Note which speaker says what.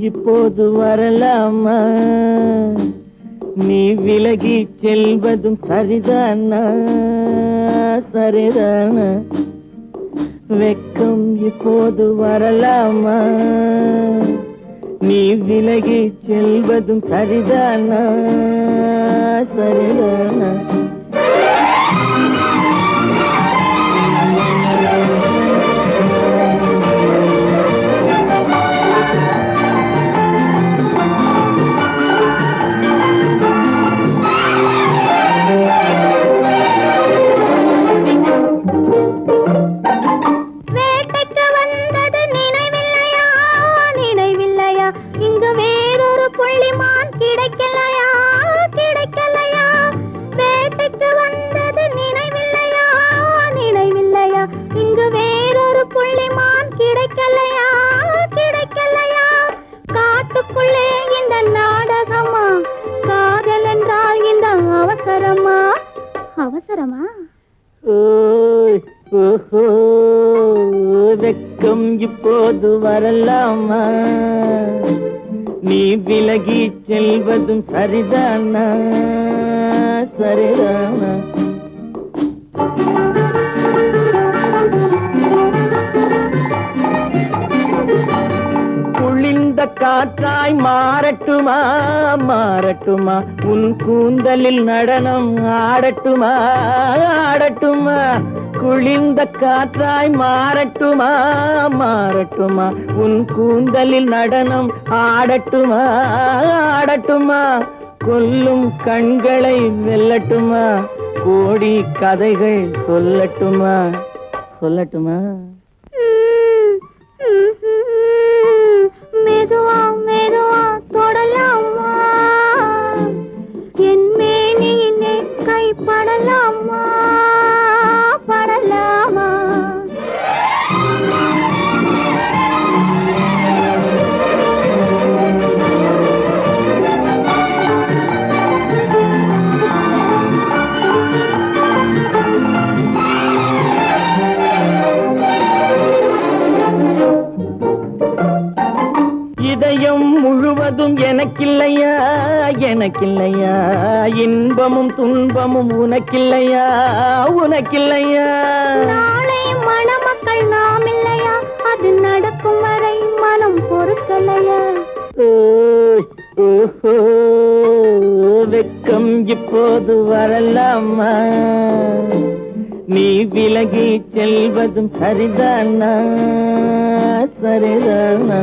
Speaker 1: இப்போது வரலாமா? நீ விலகி செல்வதும் சரிதானா? சரிதானா? வெக்கம் இப்போது வரலாமா? நீ விலகி செல்வதும் சரிதானா? சரிதானா?
Speaker 2: அவசரமா? அவசரமா?
Speaker 1: ஓய், வெக்கம் இப்போது வரலாமா? நீ விலகி செல்வதும் சரிதானா? சரிதானா? குளிர்ந்த காற்றாய் மாறட்டுமா? மாறட்டுமா? உன் கூந்தலில் நடனம் ஆடட்டுமா? ஆடட்டுமா? குளிர்ந்த காற்றாய் மாறட்டுமா? மாறட்டுமா? உன் கூந்தலில் நடனம் ஆடட்டுமா? ஆடட்டுமா? கொல்லும் கண்களை வெல்லட்டுமா? கோடி கதைகள் சொல்லட்டுமா? சொல்லட்டுமா?
Speaker 2: 妈妈。
Speaker 1: இதயம் முழுவதும் எனக்கில்லையா? எனக்கில்லையா? இன்பமும் துன்பமும் உனக்கில்லையா? உனக்கில்லையா?
Speaker 2: நாளை மணமக்கள் நாம் இல்லையா? அது நடக்கும் வரை மனம் பொறுக்கலையா?
Speaker 1: வெக்கம் இப்போது வரலாமா? நீ விலகி செல்வதும் சரிதானா? சரிதானா?